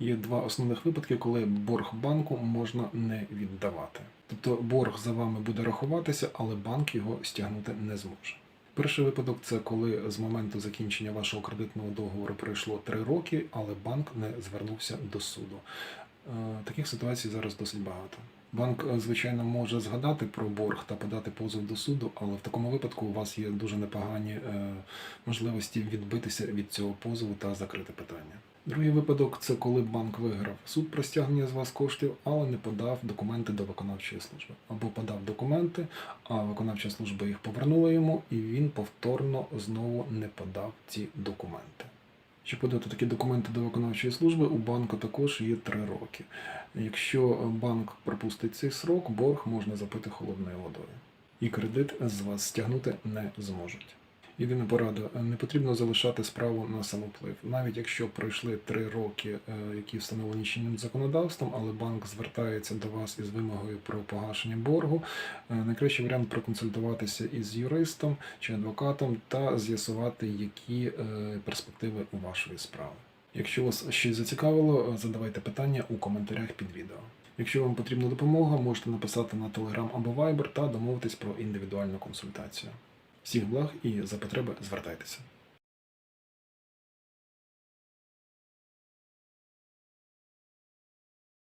Є два основних випадки, коли борг банку можна не віддавати. Тобто борг за вами буде рахуватися, але банк його стягнути не зможе. Перший випадок це коли з моменту закінчення вашого кредитного договору пройшло 3 роки, але банк не звернувся до суду. Е, Таких ситуацій зараз досить багато. Банк, е, звичайно, може згадати про борг та подати позов до суду, але в такому випадку у вас є дуже непогані е, можливості відбитися від цього позову та закрити питання. Другий випадок це коли банк виграв суд про стягнення з вас коштів, але не подав документи до виконавчої служби. Або подав документи, а виконавча служба їх повернула йому, і він повторно знову не подав ці документи. Щоб подати такі документи до виконавчої служби, у банку також є 3 роки. Якщо банк пропустить цей срок, борг можна запити холодною водою. І кредит з вас стягнути не зможуть. Єдина порада: не потрібно залишати справу на самоплив, навіть якщо пройшли три роки, е, які встановлені чинним законодавством, але банк звертається до вас із вимогою про погашення боргу. е, Найкращий варіант проконсультуватися із юристом чи адвокатом та з'ясувати, які е, перспективи у вашої справи. Якщо вас щось зацікавило, задавайте питання у коментарях під відео. Якщо вам потрібна допомога, можете написати на Telegram або Viber та домовитись про індивідуальну консультацію. Всіх благ і за потреби звертайтеся.